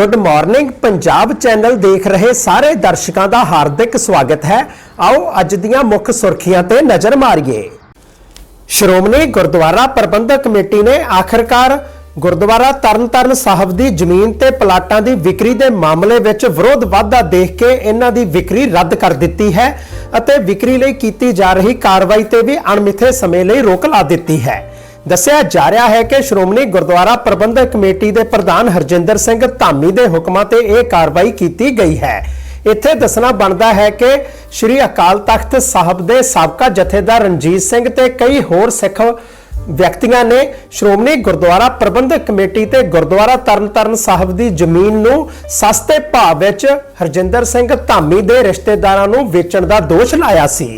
Good morning Punjab channel ਦੇਖ ਰਹੇ ਸਾਰੇ ਦਰਸ਼ਕਾਂ ਦਾ ਹਾਰਦਿਕ ਸਵਾਗਤ ਹੈ। ਆਓ ਅੱਜ ਦੀਆਂ ਮੁੱਖ ਸੁਰਖੀਆਂ ਤੇ ਨਜ਼ਰ ਮਾਰੀਏ। ਸ਼੍ਰੋਮਣੀ ਗੁਰਦੁਆਰਾ ਪ੍ਰਬੰਧਕ ਕਮੇਟੀ ਨੇ ਆਖਰਕਾਰ ਗੁਰਦੁਆਰਾ ਤਰਨਤਾਰਨ ਸਾਹਿਬ ਦੀ ਜ਼ਮੀਨ ਤੇ ਪਲਾਟਾਂ ਦੀ ਵਿਕਰੀ ਦੇ ਮਾਮਲੇ ਵਿੱਚ ਵਿਰੋਧ ਵਾਧਾ ਦੇਖ ਕੇ ਇਹਨਾਂ ਦੀ ਵਿਕਰੀ ਰੱਦ ਕਰ ਦਿੱਤੀ ਹੈ ਅਤੇ ਵਿਕਰੀ ਲਈ ਕੀਤੀ ਜਾ ਰਹੀ ਕਾਰਵਾਈ ਤੇ ਵੀ ਅਣਮਿੱਥੇ ਸਮੇਂ ਲਈ ਰੋਕ ਲਾ ਦਿੱਤੀ ਹੈ। ਦੱਸਿਆ ਜਾ ਰਿਹਾ ਹੈ ਕਿ ਸ਼੍ਰੋਮਣੀ ਗੁਰਦੁਆਰਾ ਪ੍ਰਬੰਧਕ ਕਮੇਟੀ ਦੇ ਪ੍ਰਧਾਨ ਹਰਜਿੰਦਰ ਸਿੰਘ ਧਾਮੀ ਦੇ ਹੁਕਮਾਂ ਤੇ ਇਹ ਕਾਰਵਾਈ ਕੀਤੀ ਗਈ ਹੈ। ਇੱਥੇ ਦੱਸਣਾ ਬਣਦਾ ਹੈ ਕਿ ਸ੍ਰੀ ਅਕਾਲ ਤਖਤ ਸਾਹਿਬ ਦੇ ਸਾਬਕਾ ਜਥੇਦਾਰ ਰਣਜੀਤ ਸਿੰਘ ਤੇ ਕਈ ਹੋਰ ਸਿੱਖ ਵਿਅਕਤੀਆਂ ਨੇ ਸ਼੍ਰੋਮਣੀ ਗੁਰਦੁਆਰਾ ਪ੍ਰਬੰਧਕ ਕਮੇਟੀ ਤੇ ਗੁਰਦੁਆਰਾ ਤਰਨਤਾਰਨ ਸਾਹਿਬ ਦੀ ਜ਼ਮੀਨ ਨੂੰ ਸਸਤੇ ਭਾਅ ਵਿੱਚ ਹਰਜਿੰਦਰ ਸਿੰਘ ਧਾਮੀ ਦੇ ਰਿਸ਼ਤੇਦਾਰਾਂ ਨੂੰ ਵੇਚਣ ਦਾ ਦੋਸ਼ ਲਾਇਆ ਸੀ।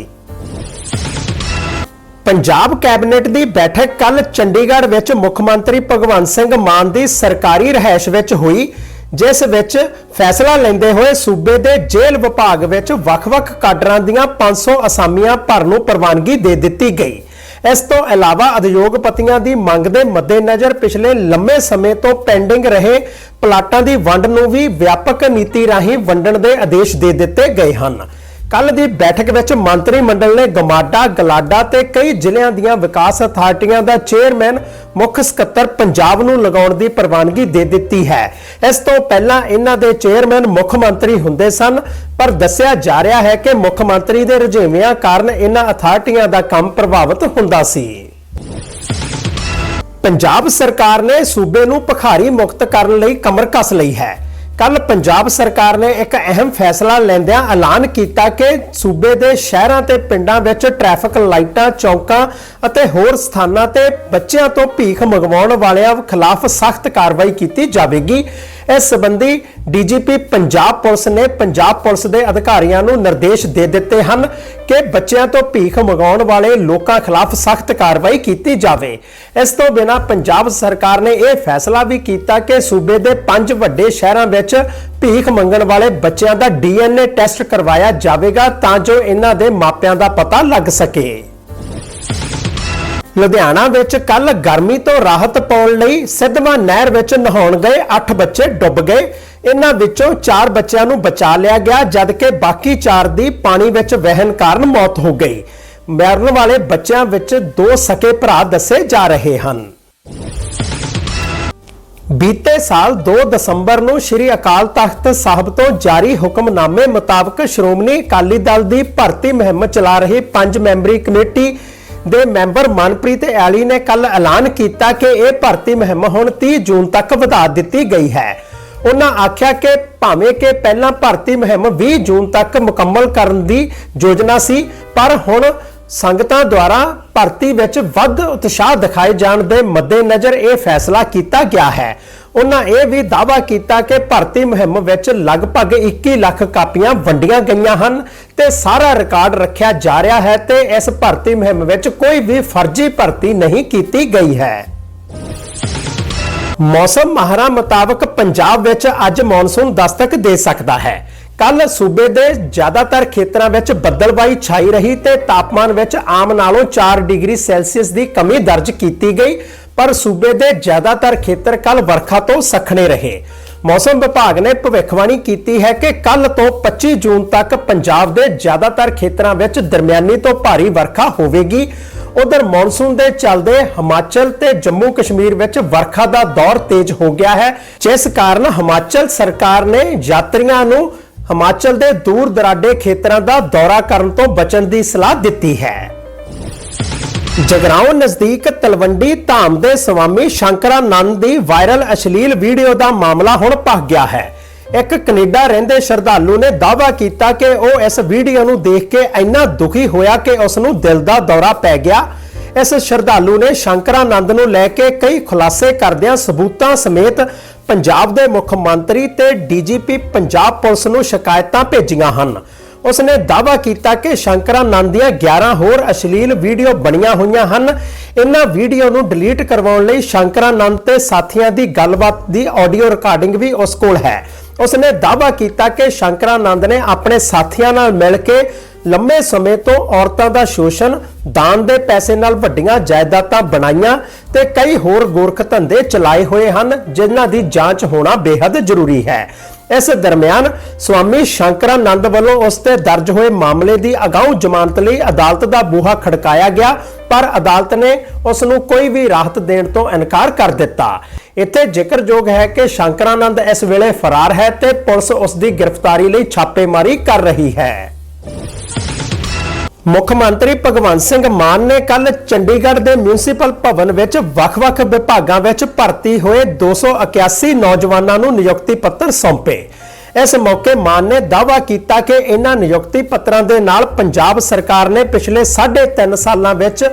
ਪੰਜਾਬ ਕੈਬਨਿਟ ਦੀ ਬੈਠਕ ਕੱਲ ਚੰਡੀਗੜ੍ਹ ਵਿੱਚ ਮੁੱਖ ਮੰਤਰੀ ਭਗਵੰਤ ਸਿੰਘ ਮਾਨ ਦੀ ਸਰਕਾਰੀ ਰਹਿائش ਵਿੱਚ ਹੋਈ, ਜਿਸ ਵਿੱਚ ਫੈਸਲਾ ਲੈਂਦੇ ਹੋਏ ਸੂਬੇ ਦੇ ਜੇਲ੍ਹ ਵਿਭਾਗ ਵਿੱਚ ਵੱਖ-ਵੱਖ ਕਾਡਰਾਂ ਦੀਆਂ 500 ਅਸਾਮੀਆਂ ਭਰਨ ਨੂੰ ਪ੍ਰਵਾਨਗੀ ਦੇ ਦਿੱਤੀ ਗਈ। ਇਸ ਤੋਂ ਇਲਾਵਾ ਉਦਯੋਗਪਤੀਆਂ ਦੀ ਮੰਗ ਦੇ ਮੱਦੇਨਜ਼ਰ ਪਿਛਲੇ ਲੰਮੇ ਸਮੇਂ ਤੋਂ ਪੈਂਡਿੰਗ ਰਹੇ ਪਲਾਟਾਂ ਦੀ ਵੰਡ ਨੂੰ ਵੀ ਵਿਆਪਕ ਨੀਤੀ ਰਾਹੀਂ ਵੰਡਣ ਦੇ ਆਦੇਸ਼ ਦੇ ਦਿੱਤੇ ਗਏ ਹਨ। ਕੱਲ ਦੀ ਬੈਠਕ ਵਿੱਚ ਮੰਤਰੀ ਮੰਡਲ ਨੇ ਗਮਾਡਾ, ਗਲਾਡਾ ਤੇ ਕਈ ਜ਼ਿਲ੍ਹਿਆਂ ਦੀਆਂ ਵਿਕਾਸ ਅਥਾਰਟੀਆਂ ਦਾ ਚੇਅਰਮੈਨ, ਮੁੱਖ ਸਕੱਤਰ ਪੰਜਾਬ ਨੂੰ ਲਗਾਉਣ ਦੀ ਪ੍ਰਵਾਨਗੀ ਦੇ ਦਿੱਤੀ ਹੈ। ਇਸ ਤੋਂ ਪਹਿਲਾਂ ਇਹਨਾਂ ਦੇ ਚੇਅਰਮੈਨ ਮੁੱਖ ਮੰਤਰੀ ਹੁੰਦੇ ਸਨ, ਪਰ ਦੱਸਿਆ ਜਾ ਰਿਹਾ ਹੈ ਕਿ ਮੁੱਖ ਮੰਤਰੀ ਦੇ ਰੁਝੇਵਿਆਂ ਕਾਰਨ ਇਹਨਾਂ ਅਥਾਰਟੀਆਂ ਦਾ ਕੰਮ ਪ੍ਰਭਾਵਿਤ ਹੁੰਦਾ ਸੀ। ਪੰਜਾਬ ਸਰਕਾਰ ਨੇ ਸੂਬੇ ਨੂੰ ਭਖਾਰੀ ਮੁਕਤ ਕਰਨ ਲਈ ਕਮਰ ਕੱਸ ਲਈ ਹੈ। ਕੱਲ ਪੰਜਾਬ ਸਰਕਾਰ ਨੇ ਇੱਕ ਅਹਿਮ ਫੈਸਲਾ ਲੈਂਦਿਆਂ ਐਲਾਨ ਕੀਤਾ ਕਿ ਸੂਬੇ ਦੇ ਸ਼ਹਿਰਾਂ ਤੇ ਪਿੰਡਾਂ ਵਿੱਚ ਟ੍ਰੈਫਿਕ ਲਾਈਟਾਂ, ਚੌਕਾਂ ਅਤੇ ਹੋਰ ਸਥਾਨਾਂ ਤੇ ਬੱਚਿਆਂ ਤੋਂ ਭੀਖ ਮੰਗਵਾਉਣ ਵਾਲਿਆਂ ਖਿਲਾਫ ਸਖਤ ਕਾਰਵਾਈ ਕੀਤੀ ਜਾਵੇਗੀ। ਇਸ ਸੰਬੰਧੀ ਡੀਜੀਪੀ ਪੰਜਾਬ ਪੁਲਿਸ ਨੇ ਪੰਜਾਬ ਪੁਲਿਸ ਦੇ ਅਧਿਕਾਰੀਆਂ ਨੂੰ ਨਿਰਦੇਸ਼ ਦੇ ਦਿੱਤੇ ਹਨ ਕਿ ਬੱਚਿਆਂ ਤੋਂ ਭੀਖ ਮੰਗਾਉਣ ਵਾਲੇ ਲੋਕਾਂ ਖਿਲਾਫ ਸਖਤ ਕਾਰਵਾਈ ਕੀਤੀ ਜਾਵੇ। ਇਸ ਤੋਂ ਬਿਨਾਂ ਪੰਜਾਬ ਸਰਕਾਰ ਨੇ ਇਹ ਫੈਸਲਾ ਵੀ ਕੀਤਾ ਕਿ ਸੂਬੇ ਦੇ ਪੰਜ ਵੱਡੇ ਸ਼ਹਿਰਾਂ ਵਿੱਚ ਭੀਖ ਮੰਗਣ ਵਾਲੇ ਬੱਚਿਆਂ ਦਾ ਡੀਐਨਏ ਟੈਸਟ ਕਰਵਾਇਆ ਜਾਵੇਗਾ ਤਾਂ ਜੋ ਇਹਨਾਂ ਦੇ ਮਾਪਿਆਂ ਦਾ ਪਤਾ ਲੱਗ ਸਕੇ। ਲੁਧਿਆਣਾ ਵਿੱਚ ਕੱਲ ਗਰਮੀ ਤੋਂ ਰਾਹਤ ਪਾਉਣ ਲਈ ਸਿੱਧਵਾਂ ਨਹਿਰ ਵਿੱਚ ਨਹਾਉਣ ਗਏ 8 ਬੱਚੇ ਡੁੱਬ ਗਏ। ਇਹਨਾਂ ਵਿੱਚੋਂ 4 ਬੱਚਿਆਂ ਨੂੰ ਬਚਾ ਲਿਆ ਗਿਆ, ਜਦਕਿ ਬਾਕੀ 4 ਦੀ ਪਾਣੀ ਵਿੱਚ ਵਹਿਣ ਕਾਰਨ ਮੌਤ ਹੋ ਗਈ। ਮਰਨ ਵਾਲੇ ਬੱਚਿਆਂ ਵਿੱਚ ਦੋ ਸਕੇ ਭਰਾ ਦੱਸੇ ਜਾ ਰਹੇ ਹਨ। ਬੀਤੇ ਸਾਲ 2 ਦਸੰਬਰ ਨੂੰ ਸ੍ਰੀ ਅਕਾਲ ਤਖਤ ਸਾਹਿਬ ਤੋਂ ਜਾਰੀ ਹੁਕਮਨਾਮੇ ਮੁਤਾਬਕ ਸ਼੍ਰੋਮਣੀ ਅਕਾਲੀ ਦਲ ਦੀ ਭਰਤੀ ਮੁਹਿੰਮ ਚਲਾ ਰਹੀ ਪੰਜ ਮੈਂਬਰੀ ਕਮੇਟੀ ਦੇ ਮੈਂਬਰ ਮਨਪ੍ਰੀਤ ਐਲੀ ਨੇ ਕੱਲ ਐਲਾਨ ਕੀਤਾ ਕਿ ਇਹ ਭਰਤੀ ਮੁਹਿੰਮ ਹੁਣ 30 ਜੂਨ ਤੱਕ ਵਧਾ ਦਿੱਤੀ ਗਈ ਹੈ। ਉਹਨਾਂ ਆਖਿਆ ਕਿ ਭਾਵੇਂ ਕਿ ਪਹਿਲਾਂ ਭਰਤੀ ਮੁਹਿੰਮ 20 ਜੂਨ ਤੱਕ ਮੁਕੰਮਲ ਕਰਨ ਦੀ ਯੋਜਨਾ ਸੀ, ਪਰ ਹੁਣ ਸੰਗਤਾਂ ਦੁਆਰਾ ਭਰਤੀ ਵਿੱਚ ਵੱਧ ਉਤਸ਼ਾਹ ਦਿਖਾਏ ਜਾਣ ਦੇ ਮੱਦੇਨਜ਼ਰ ਇਹ ਫੈਸਲਾ ਕੀਤਾ ਗਿਆ ਹੈ। ਉਹਨਾਂ ਇਹ ਵੀ ਦਾਅਵਾ ਕੀਤਾ ਕਿ ਭਰਤੀ ਮੁਹਿੰਮ ਵਿੱਚ ਲਗਭਗ 21 ਲੱਖ ਕਾਪੀਆਂ ਵੰਡੀਆਂ ਗਈਆਂ ਹਨ ਤੇ ਸਾਰਾ ਰਿਕਾਰਡ ਰੱਖਿਆ ਜਾ ਰਿਹਾ ਹੈ ਤੇ ਇਸ ਭਰਤੀ ਮੁਹਿੰਮ ਵਿੱਚ ਕੋਈ ਵੀ ਫਰਜ਼ੀ ਭਰਤੀ ਨਹੀਂ ਕੀਤੀ ਗਈ ਹੈ। ਮੌਸਮ ਮਾਹਰਾਂ ਮੁਤਾਬਕ ਪੰਜਾਬ ਵਿੱਚ ਅੱਜ ਮੌਨਸੂਨ ਦਸਤਕ ਦੇ ਸਕਦਾ ਹੈ। ਕੱਲ ਸੂਬੇ ਦੇ ਜ਼ਿਆਦਾਤਰ ਖੇਤਰਾਂ ਵਿੱਚ ਬੱਦਲਬਾਈ ਛਾਈ ਰਹੀ ਤੇ ਤਾਪਮਾਨ ਵਿੱਚ ਆਮ ਨਾਲੋਂ 4 ਡਿਗਰੀ ਸੈਲਸੀਅਸ ਦੀ ਕਮੀ ਦਰਜ ਕੀਤੀ ਗਈ, ਪਰ ਸੂਬੇ ਦੇ ਜ਼ਿਆਦਾਤਰ ਖੇਤਰ ਕੱਲ ਵਰਖਾ ਤੋਂ ਸਖਣੇ ਰਹੇ। ਮੌਸਮ ਵਿਭਾਗ ਨੇ ਭਵਿੱਖਬਾਣੀ ਕੀਤੀ ਹੈ ਕਿ ਕੱਲ ਤੋਂ 25 ਜੂਨ ਤੱਕ ਪੰਜਾਬ ਦੇ ਜ਼ਿਆਦਾਤਰ ਖੇਤਰਾਂ ਵਿੱਚ ਦਰਮਿਆਨੀ ਤੋਂ ਭਾਰੀ ਵਰਖਾ ਹੋਵੇਗੀ। ਉਧਰ ਮੌਨਸੂਨ ਦੇ ਚੱਲਦੇ ਹਿਮਾਚਲ ਤੇ ਜੰਮੂ ਕਸ਼ਮੀਰ ਵਿੱਚ ਵਰਖਾ ਦਾ ਦੌਰ ਤੇਜ਼ ਹੋ ਗਿਆ ਹੈ। ਜਿਸ ਕਾਰਨ ਹਿਮਾਚਲ ਸਰਕਾਰ ਨੇ ਯਾਤਰੀਆਂ ਨੂੰ ਹਿਮਾਚਲ ਦੇ ਦੂਰ ਦਰਾਡੇ ਖੇਤਰਾਂ ਦਾ ਦੌਰਾ ਕਰਨ ਤੋਂ ਬਚਣ ਦੀ ਸਲਾਹ ਦਿੱਤੀ ਹੈ। ਜਗਰਾਉਂ ਨਜ਼ਦੀਕ ਤਲਵੰਡੀ ਧਾਮ ਦੇ ਸਵਾਮੀ ਸ਼ੰਕਰਾਨੰਦ ਦੀ ਵਾਇਰਲ ਅਸ਼ਲੀਲ ਵੀਡੀਓ ਦਾ ਮਾਮਲਾ ਹੁਣ ਭਖ ਗਿਆ ਹੈ। ਇੱਕ ਕੈਨੇਡਾ ਰਹਿੰਦੇ ਸ਼ਰਧਾਲੂ ਨੇ ਦਾਅਵਾ ਕੀਤਾ ਕਿ ਉਹ ਇਸ ਵੀਡੀਓ ਨੂੰ ਦੇਖ ਕੇ ਇੰਨਾ ਦੁਖੀ ਹੋਇਆ ਕਿ ਉਸ ਨੂੰ ਦਿਲ ਦਾ ਦੌਰਾ ਪੈ ਗਿਆ। ਇਸ ਸ਼ਰਧਾਲੂ ਨੇ ਸ਼ੰਕਰਾਨੰਦ ਨੂੰ ਲੈ ਕੇ ਕਈ ਖੁਲਾਸੇ ਕਰਦਿਆਂ ਸਬੂਤਾਂ ਸਮੇਤ ਪੰਜਾਬ ਦੇ ਮੁੱਖ ਮੰਤਰੀ ਤੇ ਡੀਜੀਪੀ ਪੰਜਾਬ ਪੁਲਿਸ ਨੂੰ ਸ਼ਿਕਾਇਤਾਂ ਭੇਜੀਆਂ ਹਨ। ਉਸਨੇ ਦਾਅਵਾ ਕੀਤਾ ਕਿ ਸ਼ੰਕਰਾਨੰਦ ਦੀਆਂ 11 ਹੋਰ ਅਸ਼ਲੀਲ ਵੀਡੀਓ ਬਣੀਆਂ ਹੋਈਆਂ ਹਨ। ਇਹਨਾਂ ਵੀਡੀਓ ਨੂੰ ਡਿਲੀਟ ਕਰਵਾਉਣ ਲਈ ਸ਼ੰਕਰਾਨੰਦ ਤੇ ਸਾਥੀਆਂ ਦੀ ਗੱਲਬਾਤ ਦੀ ਆਡੀਓ ਰਿਕਾਰਡਿੰਗ ਵੀ ਉਸ ਕੋਲ ਹੈ। ਉਸਨੇ ਦਾਅਵਾ ਕੀਤਾ ਕਿ ਸ਼ੰਕਰਾਨੰਦ ਨੇ ਆਪਣੇ ਸਾਥੀਆਂ ਨਾਲ ਮਿਲ ਕੇ ਲੰਮੇ ਸਮੇਂ ਤੋਂ ਔਰਤਾਂ ਦਾ ਸ਼ੋਸ਼ਣ, ਦਾਨ ਦੇ ਪੈਸੇ ਨਾਲ ਵੱਡੀਆਂ ਜਾਇਦਾਦਾਂ ਬਣਾਈਆਂ ਤੇ ਕਈ ਹੋਰ ਗੋਰਖ ਧੰਦੇ ਚਲਾਏ ਹੋਏ ਹਨ, ਜਿਨ੍ਹਾਂ ਦੀ ਜਾਂਚ ਹੋਣਾ ਬੇहद ਜ਼ਰੂਰੀ ਹੈ। ਇਸ ਦਰਮਿਆਨ ਸਵਾਮੀ ਸ਼ੰਕਰਾਨੰਦ ਵੱਲੋਂ ਉਸ ਤੇ ਦਰਜ ਹੋਏ ਮਾਮਲੇ ਦੀ ਅਗਾਊਂ ਜ਼ਮਾਨਤ ਲਈ ਅਦਾਲਤ ਦਾ ਬੂਹਾ ਖੜਕਾਇਆ ਗਿਆ, ਪਰ ਅਦਾਲਤ ਨੇ ਉਸ ਨੂੰ ਕੋਈ ਵੀ ਰਾਹਤ ਦੇਣ ਤੋਂ ਇਨਕਾਰ ਕਰ ਦਿੱਤਾ। ਇੱਥੇ ਜ਼ਿਕਰਯੋਗ ਹੈ ਕਿ ਸ਼ੰਕਰਾਨੰਦ ਇਸ ਵੇਲੇ ਫਰਾਰ ਹੈ ਤੇ ਪੁਲਿਸ ਉਸ ਦੀ ਗ੍ਰਿਫਤਾਰੀ ਲਈ ਛਾਪੇਮਾਰੀ ਕਰ ਰਹੀ ਹੈ। ਮੁੱਖ ਮੰਤਰੀ ਭਗਵੰਤ ਸਿੰਘ ਮਾਨ ਨੇ ਕੱਲ ਚੰਡੀਗੜ੍ਹ ਦੇ ਮਿਊਨਿਸਪਲ ਭਵਨ ਵਿੱਚ ਵੱਖ-ਵੱਖ ਵਿਭਾਗਾਂ ਵਿੱਚ ਭਰਤੀ ਹੋਏ 281 ਨੌਜਵਾਨਾਂ ਨੂੰ ਨਿਯੁਕਤੀ ਪੱਤਰ ਸੌਂਪੇ। ਇਸ ਮੌਕੇ ਮਾਨ ਨੇ ਦਾਅਵਾ ਕੀਤਾ ਕਿ ਇਹਨਾਂ ਨਿਯੁਕਤੀ ਪੱਤਰਾਂ ਦੇ ਨਾਲ ਪੰਜਾਬ ਸਰਕਾਰ ਨੇ ਪਿਛਲੇ 3.5 ਸਾਲਾਂ ਵਿੱਚ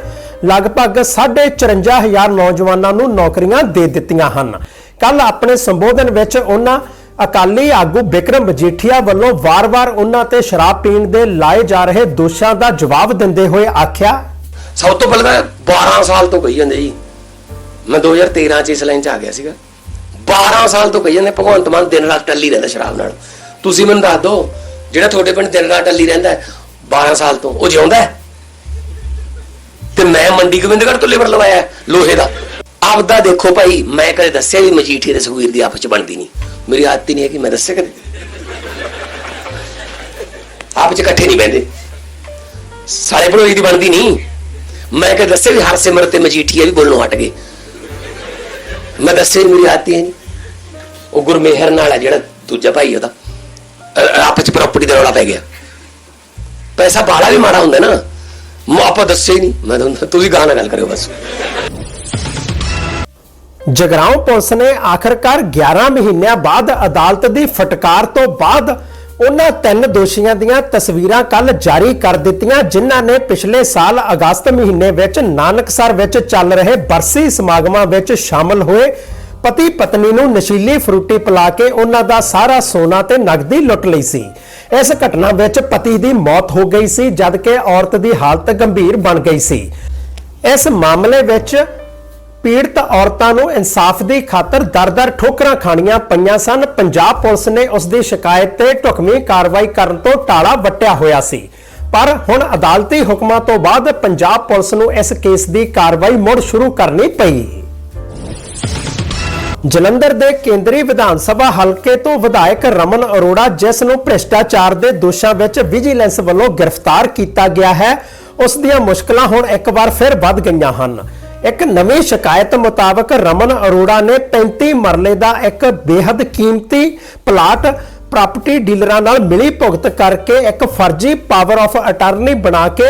ਲਗਭਗ 54000 ਨੌਜਵਾਨਾਂ ਨੂੰ ਨੌਕਰੀਆਂ ਦੇ ਦਿੱਤੀਆਂ ਹਨ। ਕੱਲ ਆਪਣੇ ਸੰਬੋਧਨ ਵਿੱਚ ਉਹਨਾਂ ਅਕਾਲੀ ਆਗੂ ਵਿਕਰਮ ਮਜੀਠੀਆ ਵੱਲੋਂ ਵਾਰ-ਵਾਰ ਉਹਨਾਂ ਤੇ ਸ਼ਰਾਬ ਪੀਣ ਦੇ ਲਾਏ ਜਾ ਰਹੇ ਦੋਸ਼ਾਂ ਦਾ ਜਵਾਬ ਦਿੰਦੇ ਹੋਏ ਆਖਿਆ ਸਭ ਤੋਂ ਪਹਿਲਾਂ 12 ਸਾਲ ਤੋਂ ਕਹੀ ਜਾਂਦੇ ਜੀ। ਮੈਂ 2013 ਚ ਇਸ ਲਾਈਨ ਚ ਆ ਗਿਆ ਸੀਗਾ। 12 ਸਾਲ ਤੋਂ ਕਹੀ ਜਾਂਦੇ ਭਗਵੰਤ ਮਾਨ ਦਿਨ ਰਾਤ ਟੱਲੀ ਰਹਿੰਦਾ ਸ਼ਰਾਬ ਨਾਲ। ਤੁਸੀਂ ਮੈਨੂੰ ਦੱਸ ਦਿਓ ਜਿਹੜਾ ਤੁਹਾਡੇ ਪਿੰਡ ਦਿਨ ਰਾਤ ਟੱਲੀ ਰਹਿੰਦਾ ਹੈ, 12 ਸਾਲ ਤੋਂ ਉਹ ਜਿਉਂਦਾ ਤੇ ਮੈਂ ਮੰਡੀ ਗੋਬਿੰਦਗੜ੍ਹ ਤੋਂ ਲੇਬਰ ਲਵਾਇਆ ਲੋਹੇ ਦਾ। ਆਪਦਾ ਦੇਖੋ ਭਾਈ ਮੈਂ ਕਦੇ ਦੱਸਿਆ ਵੀ ਮਜੀਠੀ ਤੇ ਸੁਖਵੀਰ ਦੀ ਆਪਸ ਚ ਬਣਦੀ ਨਹੀਂ। ਮੇਰੀ ਆਦਤ ਹੀ ਨਹੀਂ ਹੈ ਕਿ ਮੈਂ ਦੱਸਿਆ ਕਦੇ। ਆਪ ਚ ਇਕੱਠੇ ਨਹੀਂ ਬੈਠੇ ਸਾਰੇ ਭੜੋਈ ਦੀ ਬਣਦੀ ਨਹੀਂ। ਮੈਂ ਕਿ ਦੱਸੇ ਵੀ ਹਰਸਿਮਰਤ ਤੇ ਮਜੀਠੀਆ ਵੀ ਬੋਲਣੋਂ ਹਟ ਗਏ। ਮੈਂ ਦੱਸੇ ਨੀ, ਮੇਰੀ ਆਤੀ ਹੈ ਨਹੀਂ। ਉਹ ਗੁਰਮੇਹਰ ਨਾਲ ਹੈ ਜਿਹੜਾ ਦੂਜਾ ਭਾਈ ਉਹਦਾ। ਅ- ਆਪਸ ਚ ਪ੍ਰਾਪਰਟੀ ਦਾ ਰੌਲਾ ਪੈ ਗਿਆ। ਪੈਸਾ ਬਾਲਾ ਵੀ ਮਾੜਾ ਹੁੰਦਾ ਨਾ। ਮੈਂ ਆਪਾਂ ਦੱਸੇ ਹੀ ਨਹੀਂ। ਮੈਂ ਤੁਹਾਨੂੰ ਤੁਸੀਂ ਗਾਣਾ ਗੱਲ ਕਰਿਓ ਬਸ। ਜਗਰਾਉਂ ਪੁਲਿਸ ਨੇ ਆਖਰਕਾਰ 11 ਮਹੀਨਿਆਂ ਬਾਅਦ ਅਦਾਲਤ ਦੀ ਫਟਕਾਰ ਤੋਂ ਬਾਅਦ ਉਹਨਾਂ ਤਿੰਨ ਦੋਸ਼ੀਆਂ ਦੀਆਂ ਤਸਵੀਰਾਂ ਕੱਲ ਜਾਰੀ ਕਰ ਦਿੱਤੀਆਂ, ਜਿਨ੍ਹਾਂ ਨੇ ਪਿਛਲੇ ਸਾਲ ਅਗਸਤ ਮਹੀਨੇ ਵਿੱਚ ਨਾਨਕਸਰ ਵਿੱਚ ਚੱਲ ਰਹੇ ਬਰਸੀ ਸਮਾਗਮਾਂ ਵਿੱਚ ਸ਼ਾਮਲ ਹੋਏ। ਪਤੀ ਪਤਨੀ ਨੂੰ ਨਸ਼ੀਲੀ ਫਰੂਟੀ ਪਿਲਾ ਕੇ ਉਹਨਾਂ ਦਾ ਸਾਰਾ ਸੋਨਾ ਤੇ ਨਗਦੀ ਲੁੱਟ ਲਈ ਸੀ। ਇਸ ਘਟਨਾ ਵਿੱਚ ਪਤੀ ਦੀ ਮੌਤ ਹੋ ਗਈ ਸੀ, ਜਦਕਿ ਔਰਤ ਦੀ ਹਾਲਤ ਗੰਭੀਰ ਬਣ ਗਈ ਸੀ। ਇਸ ਮਾਮਲੇ ਵਿੱਚ ਪੀੜਤ ਔਰਤਾਂ ਨੂੰ ਇਨਸਾਫ ਦੀ ਖਾਤਰ ਦਰ-ਦਰ ਠੋਕਰਾਂ ਖਾਣੀਆਂ ਪਈਆਂ ਸਨ। ਪੰਜਾਬ ਪੁਲਿਸ ਨੇ ਉਸ ਦੀ ਸ਼ਿਕਾਇਤ ਤੇ ਢੁਕਵੀਂ ਕਾਰਵਾਈ ਕਰਨ ਤੋਂ ਟਾਲਾ ਵੱਟਿਆ ਹੋਇਆ ਸੀ। ਪਰ ਹੁਣ ਅਦਾਲਤੀ ਹੁਕਮਾਂ ਤੋਂ ਬਾਅਦ ਪੰਜਾਬ ਪੁਲਿਸ ਨੂੰ ਇਸ ਕੇਸ ਦੀ ਕਾਰਵਾਈ ਮੁੜ ਸ਼ੁਰੂ ਕਰਨੀ ਪਈ। ਜਲੰਧਰ ਦੇ ਕੇਂਦਰੀ ਵਿਧਾਨ ਸਭਾ ਹਲਕੇ ਤੋਂ ਵਿਧਾਇਕ ਰਮਨ ਅਰੋੜਾ, ਜਿਸ ਨੂੰ ਭ੍ਰਿਸ਼ਟਾਚਾਰ ਦੇ ਦੋਸ਼ਾਂ ਵਿੱਚ ਵਿਜੀਲੈਂਸ ਵੱਲੋਂ ਗ੍ਰਿਫਤਾਰ ਕੀਤਾ ਗਿਆ ਹੈ, ਉਸ ਦੀਆਂ ਮੁਸ਼ਕਲਾਂ ਹੁਣ ਇੱਕ ਵਾਰ ਫਿਰ ਵੱਧ ਗਈਆਂ ਹਨ। ਇੱਕ ਨਵੀਂ ਸ਼ਿਕਾਇਤ ਮੁਤਾਬਕ ਰਮਨ ਅਰੋੜਾ ਨੇ 35 ਮਰਲੇ ਦਾ ਇੱਕ ਬੇहद ਕੀਮਤੀ ਪਲਾਟ ਪ੍ਰਾਪਰਟੀ ਡੀਲਰਾਂ ਨਾਲ ਮਿਲੀ ਭੁਗਤ ਕਰਕੇ ਇੱਕ ਫਰਜ਼ੀ ਪਾਵਰ ਆਫ ਅਟਾਰਨੀ ਬਣਾ ਕੇ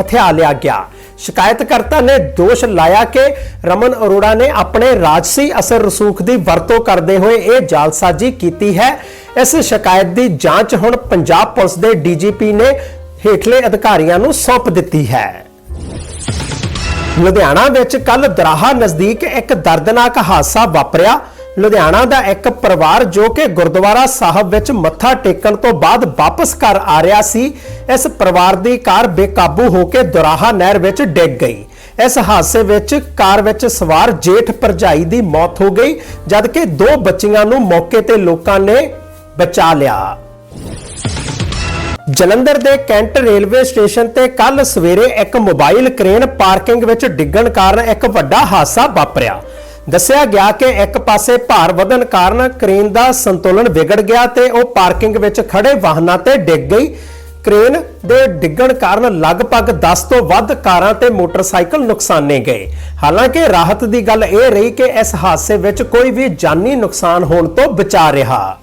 ਹਥਿਆ ਲਿਆ ਗਿਆ। ਸ਼ਿਕਾਇਤਕਰਤਾ ਨੇ ਦੋਸ਼ ਲਾਇਆ ਕਿ ਰਮਨ ਅਰੋੜਾ ਨੇ ਆਪਣੇ ਰਾਜਸੀ ਅਸਰ ਰਸੂਖ ਦੀ ਵਰਤੋਂ ਕਰਦੇ ਹੋਏ ਇਹ ਜਾਲਸਾਜ਼ੀ ਕੀਤੀ ਹੈ। ਇਸ ਸ਼ਿਕਾਇਤ ਦੀ ਜਾਂਚ ਹੁਣ ਪੰਜਾਬ ਪੁਲਿਸ ਦੇ ਡੀਜੀਪੀ ਨੇ ਹੇਠਲੇ ਅਧਿਕਾਰੀਆਂ ਨੂੰ ਸੌਂਪ ਦਿੱਤੀ ਹੈ। ਲੁਧਿਆਣਾ ਵਿੱਚ ਕੱਲ ਦਰਾਹਾ ਨਜ਼ਦੀਕ ਇੱਕ ਦਰਦਨਾਕ ਹਾਦਸਾ ਵਾਪਰਿਆ। ਲੁਧਿਆਣਾ ਦਾ ਇੱਕ ਪਰਿਵਾਰ ਜੋ ਕਿ ਗੁਰਦੁਆਰਾ ਸਾਹਿਬ ਵਿੱਚ ਮੱਥਾ ਟੇਕਣ ਤੋਂ ਬਾਅਦ ਵਾਪਸ ਘਰ ਆ ਰਿਹਾ ਸੀ, ਇਸ ਪਰਿਵਾਰ ਦੀ ਕਾਰ ਬੇਕਾਬੂ ਹੋ ਕੇ ਦੁਰਾਹਾ ਨਹਿਰ ਵਿੱਚ ਡਿੱਗ ਗਈ। ਇਸ ਹਾਦਸੇ ਵਿੱਚ ਕਾਰ ਵਿੱਚ ਸਵਾਰ ਜੇਠ ਭਰਜਾਈ ਦੀ ਮੌਤ ਹੋ ਗਈ, ਜਦਕਿ ਦੋ ਬੱਚੀਆਂ ਨੂੰ ਮੌਕੇ ਤੇ ਲੋਕਾਂ ਨੇ ਬਚਾ ਲਿਆ। ਜਲੰਧਰ ਦੇ ਕੈਂਟ ਰੇਲਵੇ ਸਟੇਸ਼ਨ ਤੇ ਕੱਲ ਸਵੇਰੇ ਇੱਕ ਮੋਬਾਈਲ ਕ੍ਰੇਨ ਪਾਰਕਿੰਗ ਵਿੱਚ ਡਿੱਗਣ ਕਾਰਨ ਇੱਕ ਵੱਡਾ ਹਾਦਸਾ ਵਾਪਰਿਆ। ਦੱਸਿਆ ਗਿਆ ਕਿ ਇੱਕ ਪਾਸੇ ਭਾਰ ਵਧਣ ਕਾਰਨ ਕ੍ਰੇਨ ਦਾ ਸੰਤੁਲਨ ਵਿਗੜ ਗਿਆ ਤੇ ਉਹ ਪਾਰਕਿੰਗ ਵਿੱਚ ਖੜੇ ਵਾਹਨਾਂ ਤੇ ਡਿੱਗ ਗਈ। ਕ੍ਰੇਨ ਦੇ ਡਿੱਗਣ ਕਾਰਨ ਲਗਭਗ 10 ਤੋਂ ਵੱਧ ਕਾਰਾਂ ਤੇ ਮੋਟਰਸਾਈਕਲ ਨੁਕਸਾਨੇ ਗਏ। ਹਾਲਾਂਕਿ ਰਾਹਤ ਦੀ ਗੱਲ ਇਹ ਰਹੀ ਕਿ ਇਸ ਹਾਦਸੇ ਵਿੱਚ ਕੋਈ ਵੀ ਜਾਨੀ ਨੁਕਸਾਨ ਹੋਣ ਤੋਂ ਬਚਾ ਰਿਹਾ।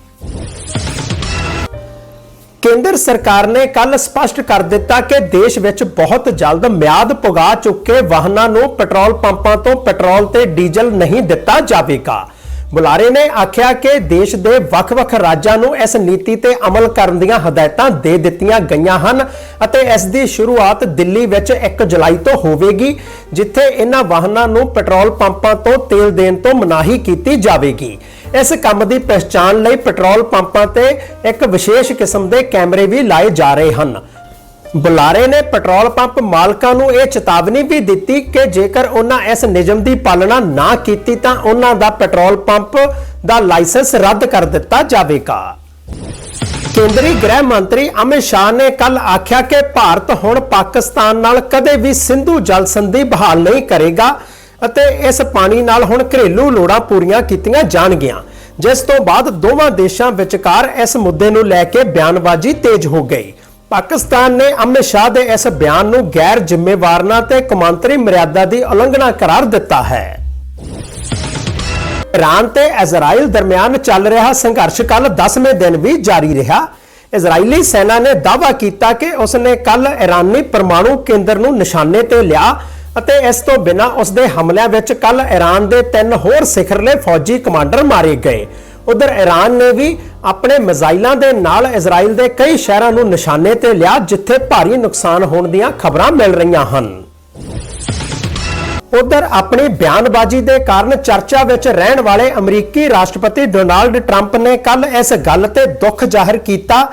ਕੇਂਦਰ ਸਰਕਾਰ ਨੇ ਕੱਲ ਸਪਸ਼ਟ ਕਰ ਦਿੱਤਾ ਕਿ ਦੇਸ਼ ਵਿੱਚ ਬਹੁਤ ਜਲਦ ਮਿਆਦ ਪੁਗਾ ਚੁੱਕੇ ਵਾਹਨਾਂ ਨੂੰ ਪੈਟਰੋਲ ਪੰਪਾਂ ਤੋਂ ਪੈਟਰੋਲ ਤੇ ਡੀਜ਼ਲ ਨਹੀਂ ਦਿੱਤਾ ਜਾਵੇਗਾ। ਬੁਲਾਰੇ ਨੇ ਆਖਿਆ ਕਿ ਦੇਸ਼ ਦੇ ਵੱਖ-ਵੱਖ ਰਾਜਾਂ ਨੂੰ ਇਸ ਨੀਤੀ ਤੇ ਅਮਲ ਕਰਨ ਦੀਆਂ ਹਦਾਇਤਾਂ ਦੇ ਦਿੱਤੀਆਂ ਗਈਆਂ ਹਨ ਅਤੇ ਇਸ ਦੀ ਸ਼ੁਰੂਆਤ ਦਿੱਲੀ ਵਿੱਚ 1 ਜੁਲਾਈ ਤੋਂ ਹੋਵੇਗੀ, ਜਿੱਥੇ ਇਹਨਾਂ ਵਾਹਨਾਂ ਨੂੰ ਪੈਟਰੋਲ ਪੰਪਾਂ ਤੋਂ ਤੇਲ ਦੇਣ ਤੋਂ ਮਨਾਹੀ ਕੀਤੀ ਜਾਵੇਗੀ। ਇਸ ਕੰਮ ਦੀ ਪਛਾਣ ਲਈ ਪੈਟਰੋਲ ਪੰਪਾਂ ਤੇ ਇੱਕ ਵਿਸ਼ੇਸ਼ ਕਿਸਮ ਦੇ ਕੈਮਰੇ ਵੀ ਲਾਏ ਜਾ ਰਹੇ ਹਨ। ਬੁਲਾਰੇ ਨੇ ਪੈਟਰੋਲ ਪੰਪ ਮਾਲਕਾਂ ਨੂੰ ਇਹ ਚੇਤਾਵਨੀ ਵੀ ਦਿੱਤੀ ਕਿ ਜੇਕਰ ਉਹਨਾਂ ਇਸ ਨਿਯਮ ਦੀ ਪਾਲਣਾ ਨਾ ਕੀਤੀ ਤਾਂ ਉਹਨਾਂ ਦਾ ਪੈਟਰੋਲ ਪੰਪ ਦਾ ਲਾਇਸੈਂਸ ਰੱਦ ਕਰ ਦਿੱਤਾ ਜਾਵੇਗਾ। ਕੇਂਦਰੀ ਗ੍ਰਹਿ ਮੰਤਰੀ ਅਮਿਤ ਸ਼ਾਹ ਨੇ ਕੱਲ ਆਖਿਆ ਕਿ ਭਾਰਤ ਹੁਣ ਪਾਕਿਸਤਾਨ ਨਾਲ ਕਦੇ ਵੀ ਸਿੰਧੂ ਜਲ ਸੰਧੀ ਬਹਾਲ ਨਹੀਂ ਕਰੇਗਾ। ਅਤੇ ਇਸ ਪਾਣੀ ਨਾਲ ਹੁਣ ਘਰੇਲੂ ਲੋੜਾਂ ਪੂਰੀਆਂ ਕੀਤੀਆਂ ਜਾਣਗੀਆਂ, ਜਿਸ ਤੋਂ ਬਾਅਦ ਦੋਵਾਂ ਦੇਸ਼ਾਂ ਵਿਚਕਾਰ ਇਸ ਮੁੱਦੇ ਨੂੰ ਲੈ ਕੇ ਬਿਆਨਬਾਜ਼ੀ ਤੇਜ਼ ਹੋ ਗਈ। ਪਾਕਿਸਤਾਨ ਨੇ ਅਮਿਤ ਸ਼ਾਹ ਦੇ ਇਸ ਬਿਆਨ ਨੂੰ ਗੈਰ ਜ਼ਿੰਮੇਵਾਰਨਾ ਤੇ ਕੌਮਾਂਤਰੀ ਮਰਿਆਦਾ ਦੀ ਉਲੰਘਣਾ ਕਰਾਰ ਦਿੱਤਾ ਹੈ। ਇਰਾਨ ਤੇ ਇਜ਼ਰਾਈਲ ਦਰਮਿਆਨ ਚੱਲ ਰਿਹਾ ਸੰਘਰਸ਼ ਕੱਲ 10ਵੇਂ ਦਿਨ ਵੀ ਜਾਰੀ ਰਿਹਾ। ਇਜ਼ਰਾਈਲੀ ਸੈਨਾ ਨੇ ਦਾਅਵਾ ਕੀਤਾ ਕਿ ਉਸਨੇ ਕੱਲ ਇਰਾਨੀ ਪਰਮਾਣੂ ਕੇਂਦਰ ਨੂੰ ਨਿਸ਼ਾਨੇ ਤੇ ਲਿਆ ਅਤੇ ਇਸ ਤੋਂ ਬਿਨਾਂ ਉਸਦੇ ਹਮਲਿਆਂ ਵਿੱਚ ਕੱਲ ਈਰਾਨ ਦੇ ਤਿੰਨ ਹੋਰ ਸਿਖਰਲੇ ਫੌਜੀ ਕਮਾਂਡਰ ਮਾਰੇ ਗਏ। ਉਧਰ ਇਰਾਨ ਨੇ ਵੀ ਆਪਣੇ ਮਿਜ਼ਾਈਲਾਂ ਦੇ ਨਾਲ ਇਜ਼ਰਾਈਲ ਦੇ ਕਈ ਸ਼ਹਿਰਾਂ ਨੂੰ ਨਿਸ਼ਾਨੇ ਤੇ ਲਿਆ, ਜਿੱਥੇ ਭਾਰੀ ਨੁਕਸਾਨ ਹੋਣ ਦੀਆਂ ਖਬਰਾਂ ਮਿਲ ਰਹੀਆਂ ਹਨ। ਉਧਰ ਆਪਣੀ ਬਿਆਨਬਾਜ਼ੀ ਦੇ ਕਾਰਨ ਚਰਚਾ ਵਿੱਚ ਰਹਿਣ ਵਾਲੇ ਅਮਰੀਕੀ ਰਾਸ਼ਟਰਪਤੀ ਡੋਨਾਲਡ ਟਰੰਪ ਨੇ ਕੱਲ ਇਸ ਗੱਲ ਤੇ ਦੁੱਖ ਜ਼ਾਹਿਰ ਕੀਤਾ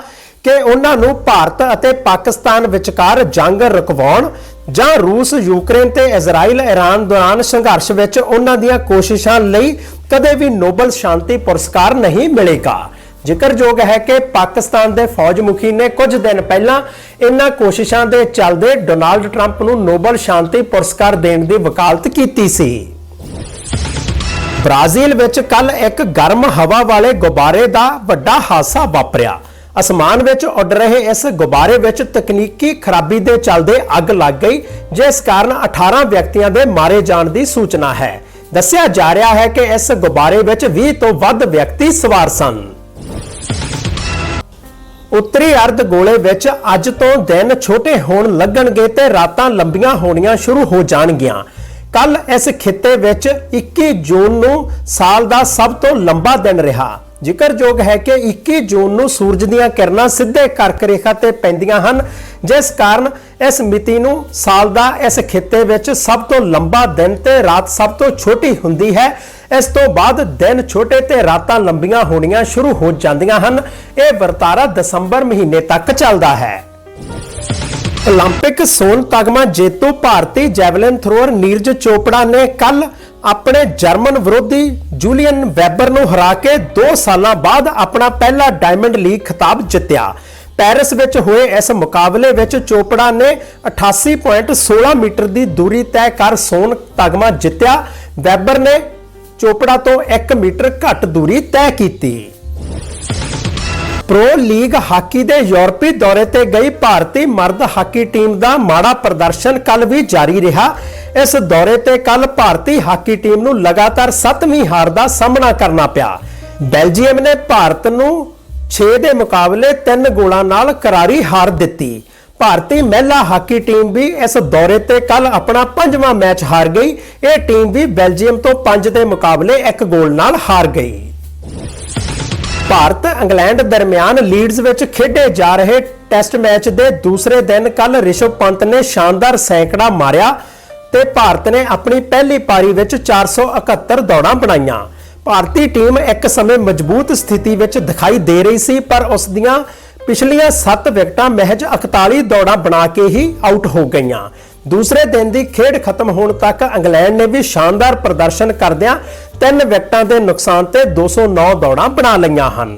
ਕਿ ਉਹਨਾਂ ਨੂੰ ਭਾਰਤ ਅਤੇ ਪਾਕਿਸਤਾਨ ਵਿਚਕਾਰ ਜੰਗ ਰੁਕਵਾਉਣ ਜਾਂ ਰੂਸ, ਯੂਕਰੇਨ ਤੇ ਇਜ਼ਰਾਈਲ ਈਰਾਨ ਦੌਰਾਨ ਸੰਘਰਸ਼ ਵਿੱਚ ਉਹਨਾਂ ਦੀਆਂ ਕੋਸ਼ਿਸ਼ਾਂ ਲਈ ਕਦੇ ਵੀ ਨੋਬਲ ਸ਼ਾਂਤੀ ਪੁਰਸਕਾਰ ਨਹੀਂ ਮਿਲੇਗਾ। ਜ਼ਿਕਰਯੋਗ ਹੈ ਕਿ ਪਾਕਿਸਤਾਨ ਦੇ ਫੌਜ ਮੁਖੀ ਨੇ ਕੁਝ ਦਿਨ ਪਹਿਲਾਂ ਇਨ੍ਹਾਂ ਕੋਸ਼ਿਸ਼ਾਂ ਦੇ ਚੱਲਦੇ ਡੋਨਾਲਡ ਟਰੰਪ ਨੂੰ ਨੋਬਲ ਸ਼ਾਂਤੀ ਪੁਰਸਕਾਰ ਦੇਣ ਦੀ ਵਕਾਲਤ ਕੀਤੀ ਸੀ। ਬ੍ਰਾਜ਼ੀਲ ਵਿੱਚ ਕੱਲ ਇੱਕ ਗਰਮ ਹਵਾ ਵਾਲੇ ਗੁਬਾਰੇ ਦਾ ਵੱਡਾ ਹਾਦਸਾ ਵਾਪਰਿਆ। ਅਸਮਾਨ ਵਿੱਚ ਉੱਡ ਰਹੇ ਇਸ ਗੁਬਾਰੇ ਵਿੱਚ ਤਕਨੀਕੀ ਖਰਾਬੀ ਦੇ ਚੱਲਦੇ ਅੱਗ ਲੱਗ ਗਈ, ਜਿਸ ਕਾਰਨ 18 ਵਿਅਕਤੀਆਂ ਦੇ ਮਾਰੇ ਜਾਣ ਦੀ ਸੂਚਨਾ ਹੈ। ਦੱਸਿਆ ਜਾ ਰਿਹਾ ਹੈ ਕਿ ਇਸ ਗੁਬਾਰੇ ਵਿੱਚ 20 ਤੋਂ ਵੱਧ ਵਿਅਕਤੀ ਸਵਾਰ ਸਨ। ਉੱਤਰੀ ਅਰਧ ਗੋਲੇ ਵਿੱਚ ਅੱਜ ਤੋਂ ਦਿਨ ਛੋਟੇ ਹੋਣ ਲੱਗਣਗੇ ਤੇ ਰਾਤਾਂ ਲੰਬੀਆਂ ਹੋਣੀਆਂ ਸ਼ੁਰੂ ਹੋ ਜਾਣਗੀਆਂ। ਕੱਲ ਇਸ ਖਿੱਤੇ ਵਿੱਚ 21 ਜੂਨ ਨੂੰ ਸਾਲ ਦਾ ਸਭ ਤੋਂ ਲੰਬਾ ਦਿਨ ਰਿਹਾ। ਜ਼ਿਕਰਯੋਗ ਹੈ ਕਿ 21 ਜੂਨ ਨੂੰ ਸੂਰਜ ਦੀਆਂ ਕਿਰਨਾਂ ਸਿੱਧੇ ਕਰਕ ਰੇਖਾ ਤੇ ਪੈਂਦੀਆਂ ਹਨ ਜਿਸ ਕਾਰਨ ਇਸ ਮਿਤੀ ਨੂੰ ਸਾਲ ਦਾ ਇਸ ਖਿੱਤੇ ਵਿੱਚ ਸਭ ਤੋਂ ਲੰਬਾ ਦਿਨ ਤੇ ਰਾਤ ਸਭ ਤੋਂ ਛੋਟੀ ਹੁੰਦੀ ਹੈ ਇਸ ਤੋਂ ਬਾਅਦ ਦਿਨ ਛੋਟੇ ਤੇ ਰਾਤਾਂ ਲੰਬੀਆਂ ਹੋਣੀਆਂ ਸ਼ੁਰੂ ਹੋ ਜਾਂਦੀਆਂ ਹਨ ਇਹ ਵਰਤਾਰਾ ਦਸੰਬਰ ਮਹੀਨੇ ਤੱਕ ਚੱਲਦਾ ਹੈ 올림픽 ਸੋਨ ਤਗਮਾ ਜੇਤੂ ਭਾਰਤੀ ਜੈਵਲਿਨ ਥਰੋਅਰ ਨੀਰਜ ਚੋਪੜਾ ਨੇ ਕੱਲ ਆਪਣੇ ਜਰਮਨ ਵਿਰੋਧੀ ਜੂਲੀਅਨ ਵੈਬਰ ਨੂੰ ਹਰਾ ਕੇ 2 ਸਾਲਾਂ ਬਾਅਦ ਆਪਣਾ ਪਹਿਲਾ ਡਾਇਮੰਡ ਲੀਗ ਖਿਤਾਬ ਜਿੱਤਿਆ। ਪੈਰਿਸ ਵਿੱਚ ਹੋਏ ਇਸ ਮੁਕਾਬਲੇ ਵਿੱਚ ਚੋਪੜਾ ਨੇ 88.16 ਮੀਟਰ ਦੀ ਦੂਰੀ ਤੈਅ ਕਰ ਸੋਨ ਤਗਮਾ ਜਿੱਤਿਆ। ਵੈਬਰ ਨੇ ਚੋਪੜਾ ਤੋਂ 1 ਮੀਟਰ ਘੱਟ ਦੂਰੀ ਤੈਅ ਕੀਤੀ। ਪ੍ਰੋ ਲੀਗ ਹਾਕੀ ਦੇ ਯੂਰਪੀ ਦੌਰੇ ਤੇ ਗਈ ਭਾਰਤੀ ਮਰਦ ਹਾਕੀ ਟੀਮ ਦਾ ਮਾੜਾ ਪ੍ਰਦਰਸ਼ਨ ਕੱਲ ਵੀ ਜਾਰੀ ਰਿਹਾ। ਇਸ ਦੌਰੇ ਤੇ ਕੱਲ ਭਾਰਤੀ ਹਾਕੀ ਟੀਮ ਨੂੰ ਲਗਾਤਾਰ 7ਵੀਂ ਹਾਰ ਦਾ ਸਾਹਮਣਾ ਕਰਨਾ ਪਿਆ। ਬੈਲਜੀਅਮ ਨੇ ਭਾਰਤ ਨੂੰ 6 ਦੇ ਮੁਕਾਬਲੇ 3 ਗੋਲਾਂ ਨਾਲ ਕਰਾਰੀ ਹਾਰ ਦਿੱਤੀ। ਭਾਰਤੀ ਮਹਿਲਾ ਹਾਕੀ ਟੀਮ ਵੀ ਇਸ ਦੌਰੇ ਤੇ ਕੱਲ ਆਪਣਾ ਪੰਜਵਾਂ ਮੈਚ ਹਾਰ ਗਈ। ਇਹ ਟੀਮ ਵੀ ਬੈਲਜੀਅਮ ਤੋਂ 5 ਦੇ ਮੁਕਾਬਲੇ 1 ਗੋਲ ਨਾਲ ਹਾਰ ਗਈ। ਭਾਰਤ ਇੰਗਲੈਂਡ ਦਰਮਿਆਨ ਲੀਡਸ ਵਿੱਚ ਖੇਡੇ ਜਾ ਰਹੇ ਟੈਸਟ ਮੈਚ ਦੇ ਦੂਸਰੇ ਦਿਨ ਕੱਲ ਰਿਸ਼ਵ ਪੰਤ ਨੇ ਸ਼ਾਨਦਾਰ ਸੈਂਕੜਾ ਮਾਰਿਆ। ਤੇ ਭਾਰਤ ਨੇ ਆਪਣੀ ਪਹਿਲੀ ਪਾਰੀ ਵਿੱਚ 471 ਦੌੜਾਂ ਬਣਾਈਆਂ। ਭਾਰਤੀ ਟੀਮ ਇੱਕ ਸਮੇਂ ਮਜ਼ਬੂਤ ਸਥਿਤੀ ਵਿੱਚ ਦਿਖਾਈ ਦੇ ਰਹੀ ਸੀ, ਪਰ ਉਸ ਦੀਆਂ ਪਿਛਲੀਆਂ 7 ਵਿਕਟਾਂ ਮਹਿਜ 41 ਦੌੜਾਂ ਬਣਾ ਕੇ ਹੀ ਆਊਟ ਹੋ ਗਈਆਂ। ਦੂਸਰੇ ਦਿਨ ਦੀ ਖੇਡ ਖਤਮ ਹੋਣ ਤੱਕ ਇੰਗਲੈਂਡ ਨੇ ਵੀ ਸ਼ਾਨਦਾਰ ਪ੍ਰਦਰਸ਼ਨ ਕਰਦਿਆਂ ਤਿੰਨ ਵਿਕਟਾਂ ਦੇ ਨੁਕਸਾਨ ਤੇ 209 ਦੌੜਾਂ ਬਣਾ ਲਈਆਂ ਹਨ।